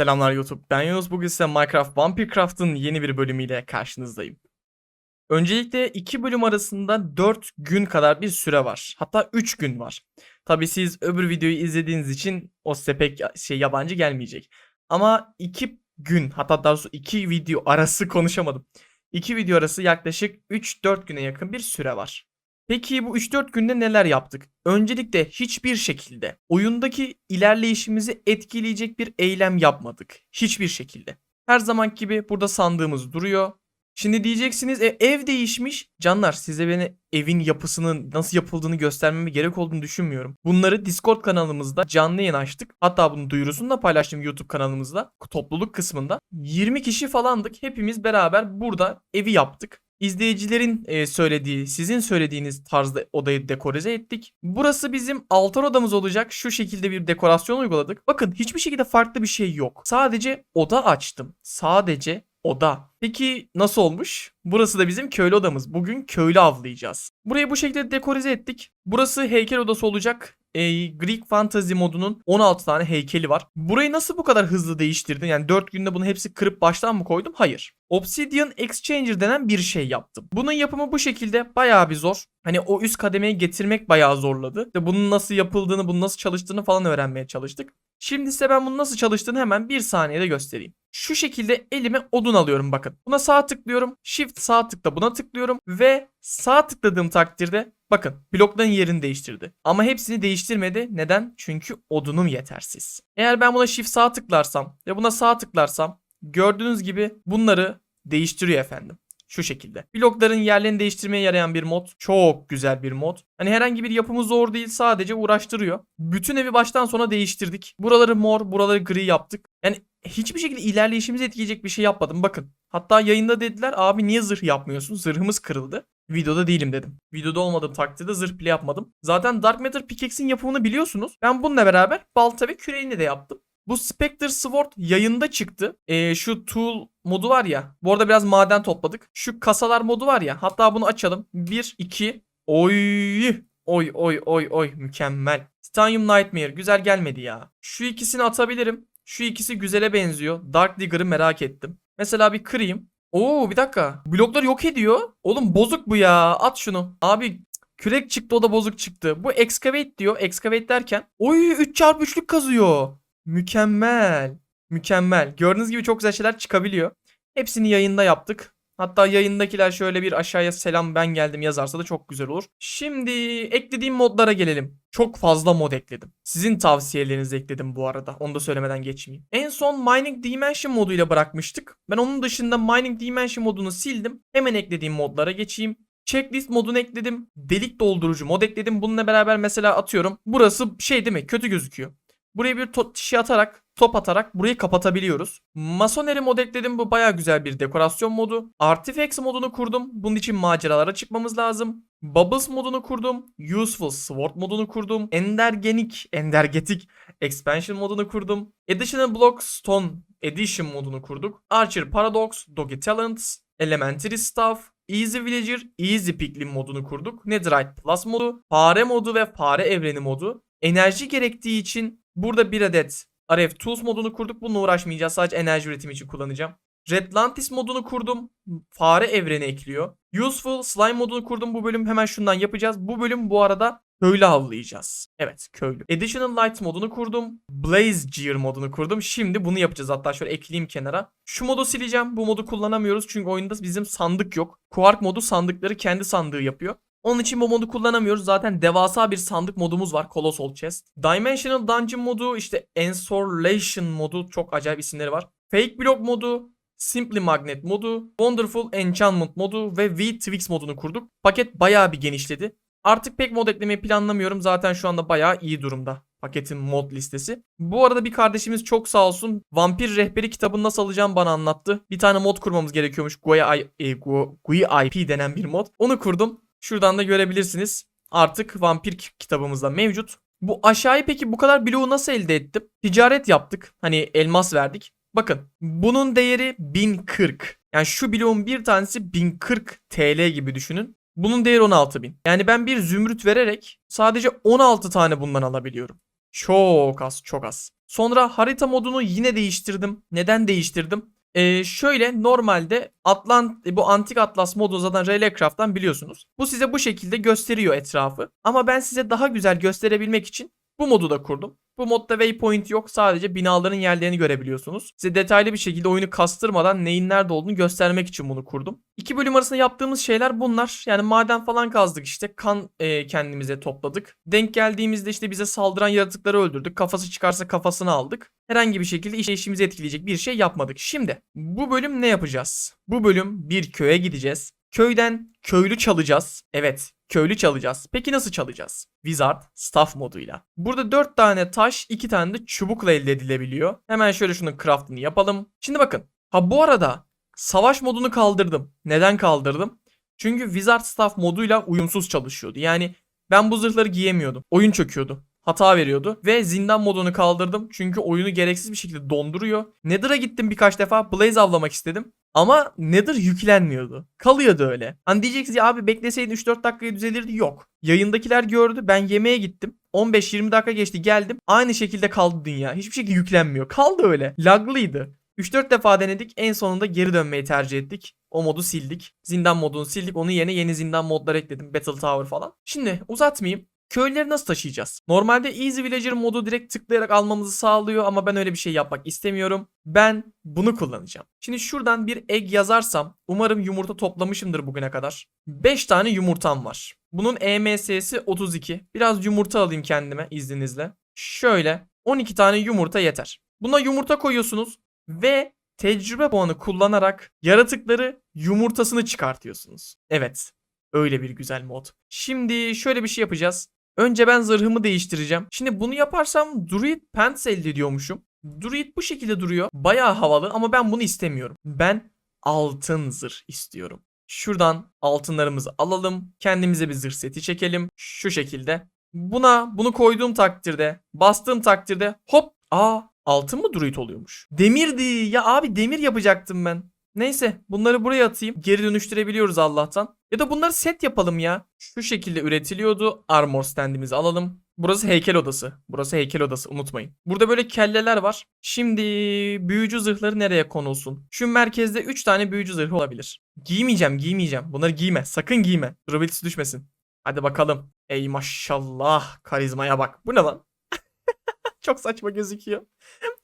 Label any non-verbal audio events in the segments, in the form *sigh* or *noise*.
Selamlar YouTube. Ben Yunus. Bugün size Minecraft Vampircraft'ın yeni bir bölümüyle karşınızdayım. Öncelikle iki bölüm arasında 4 gün kadar bir süre var. Hatta 3 gün var. Tabi siz öbür videoyu izlediğiniz için o size pek şey yabancı gelmeyecek. Ama 2 gün hatta daha doğrusu 2 video arası konuşamadım. 2 video arası yaklaşık 3-4 güne yakın bir süre var. Peki bu 3-4 günde neler yaptık? Öncelikle hiçbir şekilde oyundaki ilerleyişimizi etkileyecek bir eylem yapmadık. Hiçbir şekilde. Her zaman gibi burada sandığımız duruyor. Şimdi diyeceksiniz e, ev değişmiş. Canlar size beni evin yapısının nasıl yapıldığını göstermeme gerek olduğunu düşünmüyorum. Bunları Discord kanalımızda canlı yayın açtık. Hatta bunun duyurusunu da paylaştım YouTube kanalımızda. Topluluk kısmında. 20 kişi falandık. Hepimiz beraber burada evi yaptık. İzleyicilerin e, söylediği, sizin söylediğiniz tarzda odayı dekorize ettik. Burası bizim altar odamız olacak. Şu şekilde bir dekorasyon uyguladık. Bakın hiçbir şekilde farklı bir şey yok. Sadece oda açtım. Sadece oda. Peki nasıl olmuş? Burası da bizim köylü odamız. Bugün köylü avlayacağız. Burayı bu şekilde dekorize ettik. Burası heykel odası olacak. E, Greek Fantasy modunun 16 tane heykeli var. Burayı nasıl bu kadar hızlı değiştirdin? Yani 4 günde bunu hepsi kırıp baştan mı koydum? Hayır. Obsidian Exchanger denen bir şey yaptım. Bunun yapımı bu şekilde bayağı bir zor. Hani o üst kademeye getirmek bayağı zorladı. İşte bunun nasıl yapıldığını, bunun nasıl çalıştığını falan öğrenmeye çalıştık. Şimdi size ben bunun nasıl çalıştığını hemen bir saniyede göstereyim. Şu şekilde elime odun alıyorum bakın. Buna sağ tıklıyorum. Shift sağ tıkla buna tıklıyorum. Ve sağ tıkladığım takdirde bakın blokların yerini değiştirdi. Ama hepsini değiştirmedi. Neden? Çünkü odunum yetersiz. Eğer ben buna shift sağ tıklarsam ve buna sağ tıklarsam gördüğünüz gibi bunları değiştiriyor efendim. Şu şekilde. Blokların yerlerini değiştirmeye yarayan bir mod. Çok güzel bir mod. Hani herhangi bir yapımı zor değil sadece uğraştırıyor. Bütün evi baştan sona değiştirdik. Buraları mor, buraları gri yaptık. Yani hiçbir şekilde ilerleyişimizi etkileyecek bir şey yapmadım. Bakın. Hatta yayında dediler abi niye zırh yapmıyorsun? Zırhımız kırıldı. Videoda değilim dedim. Videoda olmadığım takdirde zırh bile yapmadım. Zaten Dark Matter Pickaxe'in yapımını biliyorsunuz. Ben bununla beraber balta ve küreğini de yaptım. Bu Spectre Sword yayında çıktı. Ee, şu tool modu var ya. Bu arada biraz maden topladık. Şu kasalar modu var ya. Hatta bunu açalım. 1, 2. Oy. Oy oy oy oy. Mükemmel. Titanium Nightmare. Güzel gelmedi ya. Şu ikisini atabilirim. Şu ikisi güzele benziyor. Dark Digger'ı merak ettim. Mesela bir kırayım. Oo bir dakika. Blokları yok ediyor. Oğlum bozuk bu ya. At şunu. Abi kürek çıktı o da bozuk çıktı. Bu excavate diyor. Excavate derken. Oy 3x3'lük kazıyor. Mükemmel. Mükemmel. Gördüğünüz gibi çok güzel şeyler çıkabiliyor. Hepsini yayında yaptık. Hatta yayındakiler şöyle bir aşağıya selam ben geldim yazarsa da çok güzel olur. Şimdi eklediğim modlara gelelim. Çok fazla mod ekledim. Sizin tavsiyelerinizi ekledim bu arada. Onu da söylemeden geçmeyeyim. En son Mining Dimension moduyla bırakmıştık. Ben onun dışında Mining Dimension modunu sildim. Hemen eklediğim modlara geçeyim. Checklist modunu ekledim. Delik doldurucu mod ekledim. Bununla beraber mesela atıyorum. Burası şey değil mi? Kötü gözüküyor. Buraya bir to- şey atarak, top atarak burayı kapatabiliyoruz. Masoneri mod ekledim. Bu baya güzel bir dekorasyon modu. Artifacts modunu kurdum. Bunun için maceralara çıkmamız lazım. Bubbles modunu kurdum. Useful Sword modunu kurdum. Endergenik, Endergetik Expansion modunu kurdum. Additional Block Stone Edition modunu kurduk. Archer Paradox, Doggy Talents, Elementary Stuff, Easy Villager, Easy Piglin modunu kurduk. Netherite Plus modu, fare modu ve fare evreni modu. Enerji gerektiği için burada bir adet RF Tools modunu kurduk. Bununla uğraşmayacağız. Sadece enerji üretimi için kullanacağım. Redlantis modunu kurdum. Fare evreni ekliyor. Useful Slime modunu kurdum bu bölüm. Hemen şundan yapacağız. Bu bölüm bu arada köylü avlayacağız. Evet köylü. Additional Light modunu kurdum. Blaze Gear modunu kurdum. Şimdi bunu yapacağız. Hatta şöyle ekleyeyim kenara. Şu modu sileceğim. Bu modu kullanamıyoruz. Çünkü oyunda bizim sandık yok. Quark modu sandıkları kendi sandığı yapıyor. Onun için bu modu kullanamıyoruz. Zaten devasa bir sandık modumuz var. Colossal Chest. Dimensional Dungeon modu, işte Ensorlation modu çok acayip isimleri var. Fake Block modu, Simply Magnet modu, Wonderful Enchantment modu ve V-Twix modunu kurduk. Paket bayağı bir genişledi. Artık pek mod eklemeyi planlamıyorum. Zaten şu anda bayağı iyi durumda paketin mod listesi. Bu arada bir kardeşimiz çok sağ olsun Vampir Rehberi kitabını nasıl alacağım bana anlattı. Bir tane mod kurmamız gerekiyormuş. GUI, e, GUI denen bir mod. Onu kurdum. Şuradan da görebilirsiniz. Artık vampir kitabımızda mevcut. Bu aşağıyı peki bu kadar bloğu nasıl elde ettim? Ticaret yaptık. Hani elmas verdik. Bakın bunun değeri 1040. Yani şu bloğun bir tanesi 1040 TL gibi düşünün. Bunun değeri 16.000. Yani ben bir zümrüt vererek sadece 16 tane bundan alabiliyorum. Çok az, çok az. Sonra harita modunu yine değiştirdim. Neden değiştirdim? Ee, şöyle normalde Atlant e, bu antik atlas modu zaten Raylecraft'tan biliyorsunuz. Bu size bu şekilde gösteriyor etrafı. Ama ben size daha güzel gösterebilmek için bu modu da kurdum. Bu modda waypoint yok. Sadece binaların yerlerini görebiliyorsunuz. Size detaylı bir şekilde oyunu kastırmadan neyin nerede olduğunu göstermek için bunu kurdum. İki bölüm arasında yaptığımız şeyler bunlar. Yani maden falan kazdık işte. Kan e, kendimize topladık. Denk geldiğimizde işte bize saldıran yaratıkları öldürdük. Kafası çıkarsa kafasını aldık. Herhangi bir şekilde iş- işimizi etkileyecek bir şey yapmadık. Şimdi bu bölüm ne yapacağız? Bu bölüm bir köye gideceğiz. Köyden köylü çalacağız. Evet, köylü çalacağız. Peki nasıl çalacağız? Wizard Staff moduyla. Burada 4 tane taş, 2 tane de çubukla elde edilebiliyor. Hemen şöyle şunun craftını yapalım. Şimdi bakın. Ha bu arada savaş modunu kaldırdım. Neden kaldırdım? Çünkü Wizard Staff moduyla uyumsuz çalışıyordu. Yani ben bu zırhları giyemiyordum. Oyun çöküyordu. Hata veriyordu. Ve zindan modunu kaldırdım. Çünkü oyunu gereksiz bir şekilde donduruyor. Nether'a gittim birkaç defa. Blaze avlamak istedim. Ama Nether yüklenmiyordu. Kalıyordu öyle. Hani diyeceksiniz ya abi bekleseydin 3-4 dakikaya düzelirdi. Yok. Yayındakiler gördü. Ben yemeğe gittim. 15-20 dakika geçti geldim. Aynı şekilde kaldı dünya. Hiçbir şekilde yüklenmiyor. Kaldı öyle. Laglıydı. 3-4 defa denedik. En sonunda geri dönmeyi tercih ettik. O modu sildik. Zindan modunu sildik. Onun yerine yeni zindan modlar ekledim. Battle Tower falan. Şimdi uzatmayayım. Köyleri nasıl taşıyacağız? Normalde Easy Villager modu direkt tıklayarak almamızı sağlıyor ama ben öyle bir şey yapmak istemiyorum. Ben bunu kullanacağım. Şimdi şuradan bir egg yazarsam umarım yumurta toplamışımdır bugüne kadar. 5 tane yumurtam var. Bunun EMS'si 32. Biraz yumurta alayım kendime izninizle. Şöyle 12 tane yumurta yeter. Buna yumurta koyuyorsunuz ve tecrübe puanı kullanarak yaratıkları yumurtasını çıkartıyorsunuz. Evet. Öyle bir güzel mod. Şimdi şöyle bir şey yapacağız. Önce ben zırhımı değiştireceğim. Şimdi bunu yaparsam Druid Pants elde ediyormuşum. Druid bu şekilde duruyor. Bayağı havalı ama ben bunu istemiyorum. Ben altın zırh istiyorum. Şuradan altınlarımızı alalım. Kendimize bir zırh seti çekelim. Şu şekilde. Buna bunu koyduğum takdirde, bastığım takdirde hop. Aa altın mı druid oluyormuş? Demirdi. Ya abi demir yapacaktım ben. Neyse bunları buraya atayım. Geri dönüştürebiliyoruz Allah'tan. Ya da bunları set yapalım ya. Şu şekilde üretiliyordu. Armor standimizi alalım. Burası heykel odası. Burası heykel odası unutmayın. Burada böyle kelleler var. Şimdi büyücü zırhları nereye konulsun? Şu merkezde 3 tane büyücü zırhı olabilir. Giymeyeceğim giymeyeceğim. Bunları giyme. Sakın giyme. Durability düşmesin. Hadi bakalım. Ey maşallah. Karizmaya bak. Bu ne lan? *laughs* Çok saçma gözüküyor.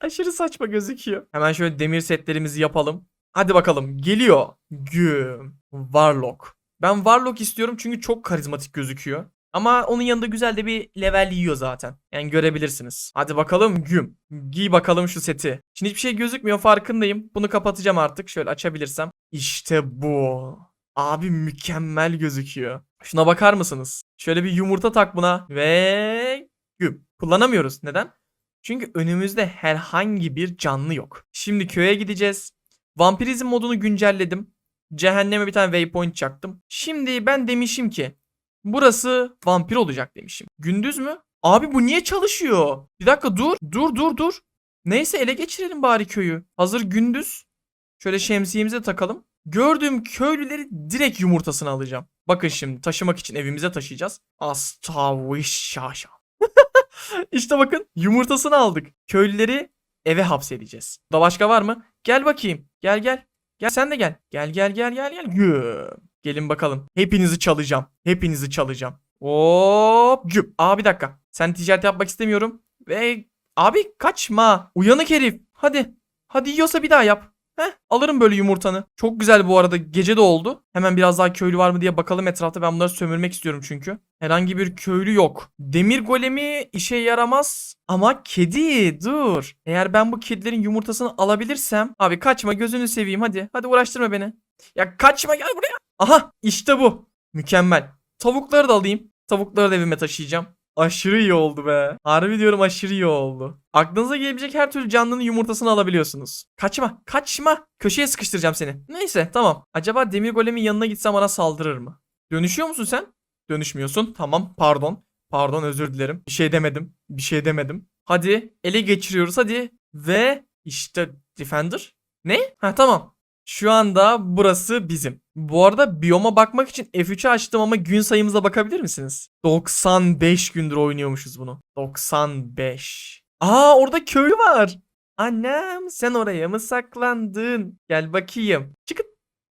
Aşırı saçma gözüküyor. Hemen şöyle demir setlerimizi yapalım. Hadi bakalım. Geliyor. Güm. Warlock. Ben Warlock istiyorum çünkü çok karizmatik gözüküyor. Ama onun yanında güzel de bir level yiyor zaten. Yani görebilirsiniz. Hadi bakalım güm. Giy bakalım şu seti. Şimdi hiçbir şey gözükmüyor farkındayım. Bunu kapatacağım artık. Şöyle açabilirsem. İşte bu. Abi mükemmel gözüküyor. Şuna bakar mısınız? Şöyle bir yumurta tak buna. Ve güm. Kullanamıyoruz. Neden? Çünkü önümüzde herhangi bir canlı yok. Şimdi köye gideceğiz. Vampirizm modunu güncelledim. Cehenneme bir tane waypoint çaktım. Şimdi ben demişim ki burası vampir olacak demişim. Gündüz mü? Abi bu niye çalışıyor? Bir dakika dur. Dur dur dur. Neyse ele geçirelim bari köyü. Hazır gündüz. Şöyle şemsiyemize takalım. Gördüğüm köylüleri direkt yumurtasını alacağım. Bakın şimdi taşımak için evimize taşıyacağız. Astavişşaşa. *laughs* işte bakın yumurtasını aldık. Köylüleri eve hapsedeceğiz. Da başka var mı? Gel bakayım. Gel gel. Gel sen de gel. Gel gel gel gel gel. Gelin bakalım. Hepinizi çalacağım. Hepinizi çalacağım. Hop. Güm. Aa bir dakika. Sen ticaret yapmak istemiyorum. Ve abi kaçma. Uyanık herif. Hadi. Hadi yiyorsa bir daha yap. Heh, alırım böyle yumurtanı. Çok güzel bu arada. Gece de oldu. Hemen biraz daha köylü var mı diye bakalım etrafta. Ben bunları sömürmek istiyorum çünkü. Herhangi bir köylü yok. Demir golemi işe yaramaz. Ama kedi dur. Eğer ben bu kedilerin yumurtasını alabilirsem. Abi kaçma gözünü seveyim hadi. Hadi uğraştırma beni. Ya kaçma gel buraya. Aha işte bu. Mükemmel. Tavukları da alayım. Tavukları da evime taşıyacağım. Aşırı iyi oldu be. Harbi diyorum aşırı iyi oldu. Aklınıza gelebilecek her türlü canlının yumurtasını alabiliyorsunuz. Kaçma, kaçma. Köşeye sıkıştıracağım seni. Neyse, tamam. Acaba demir golemin yanına gitsem bana saldırır mı? Dönüşüyor musun sen? Dönüşmüyorsun. Tamam, pardon. Pardon, özür dilerim. Bir şey demedim. Bir şey demedim. Hadi ele geçiriyoruz hadi. Ve işte Defender. Ne? Ha tamam. Şu anda burası bizim. Bu arada biyoma bakmak için F3'ü açtım ama gün sayımıza bakabilir misiniz? 95 gündür oynuyormuşuz bunu. 95. Aa orada köylü var. Annem sen oraya mı saklandın? Gel bakayım. Çıkın.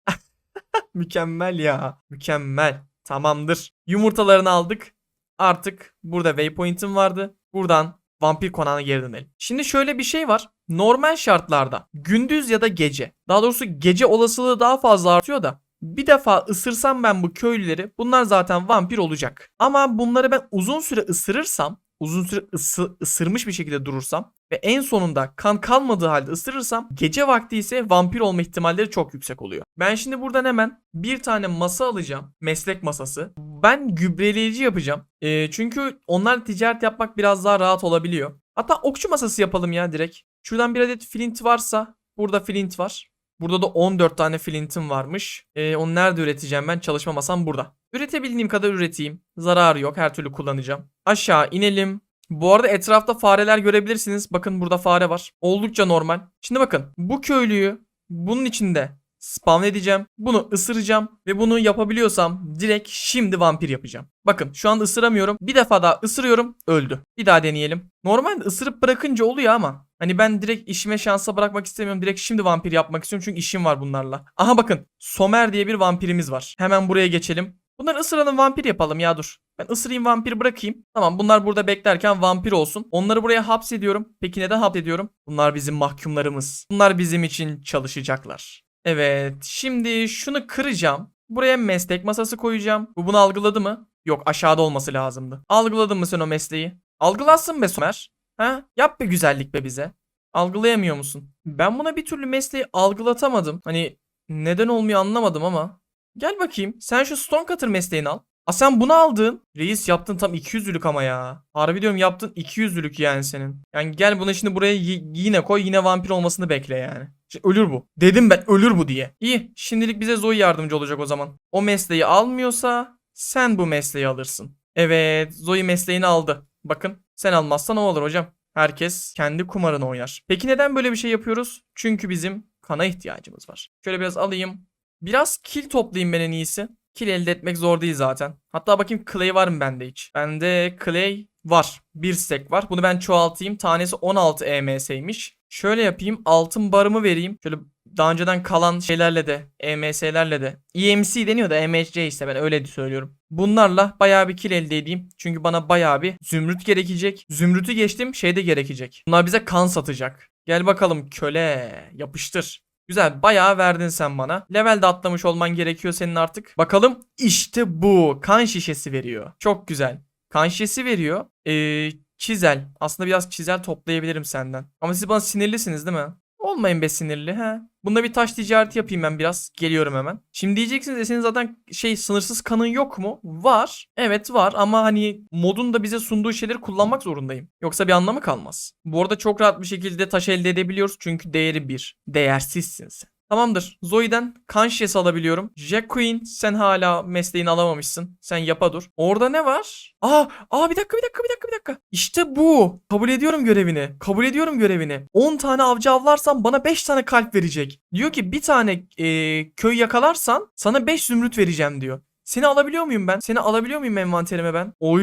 *laughs* Mükemmel ya. Mükemmel. Tamamdır. Yumurtalarını aldık. Artık burada waypoint'im vardı. Buradan vampir konağına geri dönelim. Şimdi şöyle bir şey var. Normal şartlarda gündüz ya da gece. Daha doğrusu gece olasılığı daha fazla artıyor da. Bir defa ısırsam ben bu köylüleri bunlar zaten vampir olacak. Ama bunları ben uzun süre ısırırsam uzun süre ısı, ısırmış bir şekilde durursam ve en sonunda kan kalmadığı halde ısırırsam gece vakti ise vampir olma ihtimalleri çok yüksek oluyor. Ben şimdi buradan hemen bir tane masa alacağım. Meslek masası. Ben gübreleyici yapacağım. Ee, çünkü onlar ticaret yapmak biraz daha rahat olabiliyor. Hatta okçu masası yapalım ya direkt. Şuradan bir adet flint varsa burada flint var. Burada da 14 tane flintim varmış. Ee, onu nerede üreteceğim ben? Çalışma masam burada. Üretebildiğim kadar üreteyim. Zararı yok. Her türlü kullanacağım. Aşağı inelim. Bu arada etrafta fareler görebilirsiniz. Bakın burada fare var. Oldukça normal. Şimdi bakın. Bu köylüyü bunun içinde spawn edeceğim. Bunu ısıracağım ve bunu yapabiliyorsam direkt şimdi vampir yapacağım. Bakın şu anda ısıramıyorum. Bir defa daha ısırıyorum. Öldü. Bir daha deneyelim. Normalde ısırıp bırakınca oluyor ama hani ben direkt işime şansa bırakmak istemiyorum. Direkt şimdi vampir yapmak istiyorum çünkü işim var bunlarla. Aha bakın. Somer diye bir vampirimiz var. Hemen buraya geçelim. Bunları ısıralım vampir yapalım ya dur. Ben ısırayım vampir bırakayım. Tamam bunlar burada beklerken vampir olsun. Onları buraya hapsediyorum. Peki neden hapsediyorum? Bunlar bizim mahkumlarımız. Bunlar bizim için çalışacaklar. Evet şimdi şunu kıracağım. Buraya meslek masası koyacağım. Bu bunu algıladı mı? Yok aşağıda olması lazımdı. Algıladın mı sen o mesleği? Algılarsın be Somer. Ha? Yap bir güzellik be bize. Algılayamıyor musun? Ben buna bir türlü mesleği algılatamadım. Hani neden olmuyor anlamadım ama. Gel bakayım. Sen şu Stonecutter mesleğini al. A sen bunu aldın. Reis yaptın tam 200'lülük ama ya. Harbi diyorum yaptın 200'lülük yani senin. Yani gel bunu şimdi buraya yine koy yine vampir olmasını bekle yani. Şimdi ölür bu. Dedim ben ölür bu diye. İyi şimdilik bize Zoe yardımcı olacak o zaman. O mesleği almıyorsa sen bu mesleği alırsın. Evet Zoe mesleğini aldı. Bakın sen almazsan o olur hocam. Herkes kendi kumarını oynar. Peki neden böyle bir şey yapıyoruz? Çünkü bizim kana ihtiyacımız var. Şöyle biraz alayım. Biraz kil toplayayım ben en iyisi. Kil elde etmek zor değil zaten. Hatta bakayım clay var mı bende hiç? Bende clay var. Bir stack var. Bunu ben çoğaltayım. Tanesi 16 EMS'ymiş. Şöyle yapayım. Altın barımı vereyim. Şöyle daha önceden kalan şeylerle de EMS'lerle de EMC deniyor da EMC işte ben öyle söylüyorum. Bunlarla bayağı bir kil elde edeyim. Çünkü bana bayağı bir zümrüt gerekecek. Zümrütü geçtim şey de gerekecek. Bunlar bize kan satacak. Gel bakalım köle yapıştır. Güzel bayağı verdin sen bana. Levelde atlamış olman gerekiyor senin artık. Bakalım işte bu. Kan şişesi veriyor. Çok güzel. Kan şişesi veriyor. Ee, çizel. Aslında biraz çizel toplayabilirim senden. Ama siz bana sinirlisiniz değil mi? Olmayın be sinirli he. Bunda bir taş ticareti yapayım ben biraz. Geliyorum hemen. Şimdi diyeceksiniz e senin zaten şey sınırsız kanın yok mu? Var. Evet var ama hani modun da bize sunduğu şeyleri kullanmak zorundayım. Yoksa bir anlamı kalmaz. Bu arada çok rahat bir şekilde taş elde edebiliyoruz çünkü değeri bir. Değersizsin sen. Tamamdır. Zoe'den şişesi alabiliyorum. Jack Queen sen hala mesleğini alamamışsın. Sen yapa dur. Orada ne var? Aa, aa bir dakika bir dakika bir dakika bir dakika. İşte bu. Kabul ediyorum görevini. Kabul ediyorum görevini. 10 tane avcı avlarsan bana 5 tane kalp verecek. Diyor ki bir tane e, köy yakalarsan sana 5 zümrüt vereceğim diyor. Seni alabiliyor muyum ben? Seni alabiliyor muyum envanterime ben? Oy,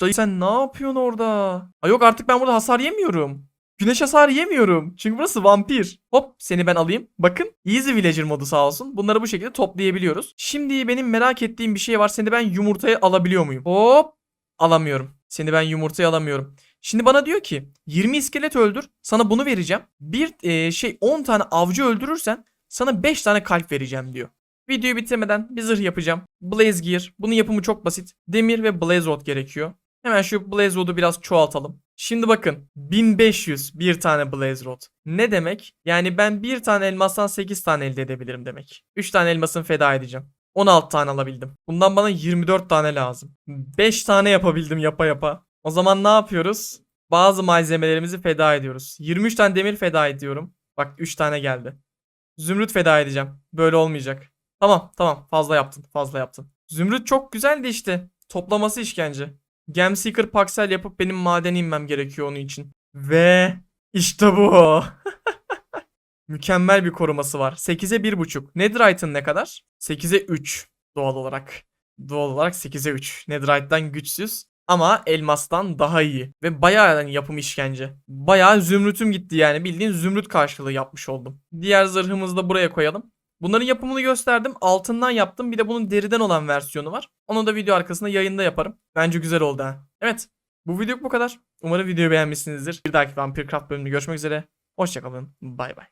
dayı sen ne yapıyorsun orada? Ay yok artık ben burada hasar yemiyorum. Güneş hasarı yemiyorum. Çünkü burası vampir. Hop seni ben alayım. Bakın Easy Villager modu sağ olsun. Bunları bu şekilde toplayabiliyoruz. Şimdi benim merak ettiğim bir şey var. Seni ben yumurtaya alabiliyor muyum? Hop alamıyorum. Seni ben yumurtaya alamıyorum. Şimdi bana diyor ki 20 iskelet öldür. Sana bunu vereceğim. Bir e, şey 10 tane avcı öldürürsen sana 5 tane kalp vereceğim diyor. Videoyu bitirmeden bir zırh yapacağım. Blaze Gear. Bunun yapımı çok basit. Demir ve Blaze Rod gerekiyor. Hemen şu Blaze Rod'u biraz çoğaltalım. Şimdi bakın 1500 bir tane Blaze Rod. Ne demek? Yani ben bir tane elmastan 8 tane elde edebilirim demek. 3 tane elmasını feda edeceğim. 16 tane alabildim. Bundan bana 24 tane lazım. 5 tane yapabildim yapa yapa. O zaman ne yapıyoruz? Bazı malzemelerimizi feda ediyoruz. 23 tane demir feda ediyorum. Bak 3 tane geldi. Zümrüt feda edeceğim. Böyle olmayacak. Tamam tamam fazla yaptın fazla yaptın. Zümrüt çok güzeldi işte. Toplaması işkence. Gemseeker Paxel yapıp benim madene inmem gerekiyor onun için. Ve işte bu. *laughs* Mükemmel bir koruması var. 8'e 1.5. Netherite'ın ne kadar? 8'e 3 doğal olarak. Doğal olarak 8'e 3. Netherite'dan güçsüz ama elmastan daha iyi. Ve bayağı yani yapım işkence. Bayağı zümrütüm gitti yani. Bildiğin zümrüt karşılığı yapmış oldum. Diğer zırhımızı da buraya koyalım. Bunların yapımını gösterdim. Altından yaptım. Bir de bunun deriden olan versiyonu var. Onu da video arkasında yayında yaparım. Bence güzel oldu ha. Evet. Bu video bu kadar. Umarım videoyu beğenmişsinizdir. Bir dahaki Vampire Craft bölümünde görüşmek üzere. Hoşçakalın. Bay bay.